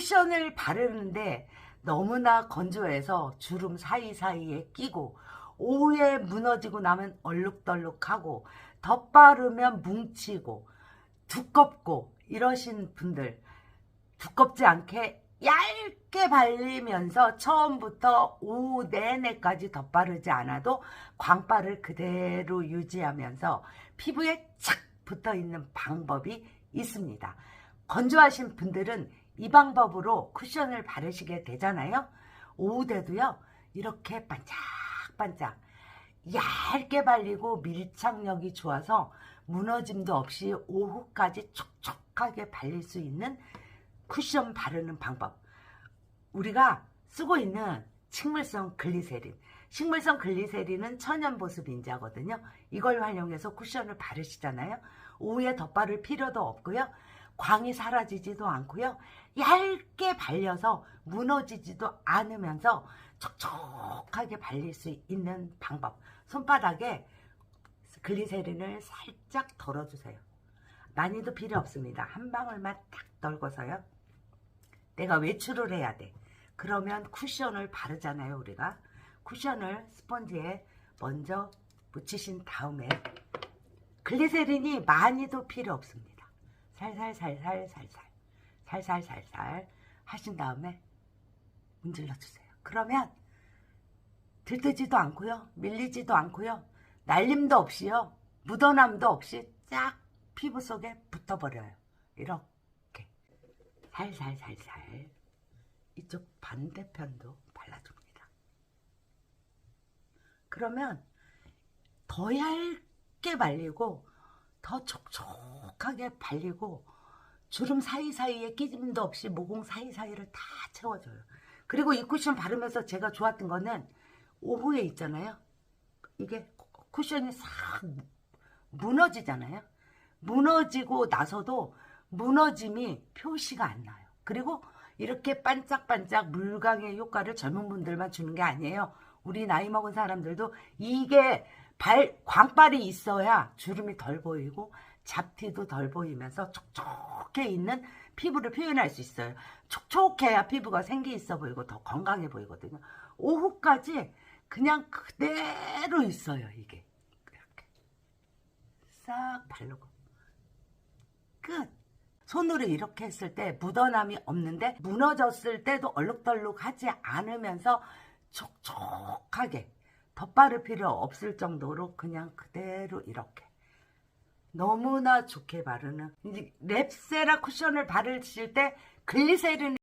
쿠션을 바르는데 너무나 건조해서 주름 사이사이에 끼고 오후에 무너지고 나면 얼룩덜룩하고 덧바르면 뭉치고 두껍고 이러신 분들 두껍지 않게 얇게 발리면서 처음부터 오후 내내까지 덧바르지 않아도 광발을 그대로 유지하면서 피부에 착 붙어 있는 방법이 있습니다. 건조하신 분들은 이 방법으로 쿠션을 바르시게 되잖아요. 오후 때도요, 이렇게 반짝반짝 얇게 발리고 밀착력이 좋아서 무너짐도 없이 오후까지 촉촉하게 발릴 수 있는 쿠션 바르는 방법. 우리가 쓰고 있는 식물성 글리세린. 식물성 글리세린은 천연 보습 인자거든요. 이걸 활용해서 쿠션을 바르시잖아요. 오후에 덧바를 필요도 없고요. 광이 사라지지도 않고요. 얇게 발려서 무너지지도 않으면서 촉촉하게 발릴 수 있는 방법. 손바닥에 글리세린을 살짝 덜어주세요. 많이도 필요 없습니다. 한 방울만 딱 덜고서요. 내가 외출을 해야 돼. 그러면 쿠션을 바르잖아요, 우리가. 쿠션을 스펀지에 먼저 묻히신 다음에 글리세린이 많이도 필요 없습니다. 살살살살 살살 살살살살 하신 다음에 문질러 주세요. 그러면 들뜨지도 않고요. 밀리지도 않고요. 날림도 없이요. 묻어남도 없이 쫙 피부 속에 붙어버려요. 이렇게 살살살살 이쪽 반대편도 발라줍니다. 그러면 더 얇게 발리고 더 촉촉 하게 발리고 주름 사이사이에 끼짐도 없이 모공 사이사이를 다 채워줘요. 그리고 이 쿠션 바르면서 제가 좋았던 거는 오후에 있잖아요. 이게 쿠션이 싹 무너지잖아요. 무너지고 나서도 무너짐이 표시가 안 나요. 그리고 이렇게 반짝반짝 물광의 효과를 젊은 분들만 주는 게 아니에요. 우리 나이 먹은 사람들도 이게 발, 광발이 있어야 주름이 덜 보이고 잡티도 덜 보이면서 촉촉해 있는 피부를 표현할 수 있어요. 촉촉해야 피부가 생기 있어 보이고 더 건강해 보이거든요. 오후까지 그냥 그대로 있어요, 이게. 이렇게. 싹 바르고. 끝. 손으로 이렇게 했을 때 묻어남이 없는데 무너졌을 때도 얼룩덜룩하지 않으면서 촉촉하게 덧바를 필요 없을 정도로 그냥 그대로 이렇게 너무나 좋게 바르는. 랩세라 쿠션을 바르실 때 글리세린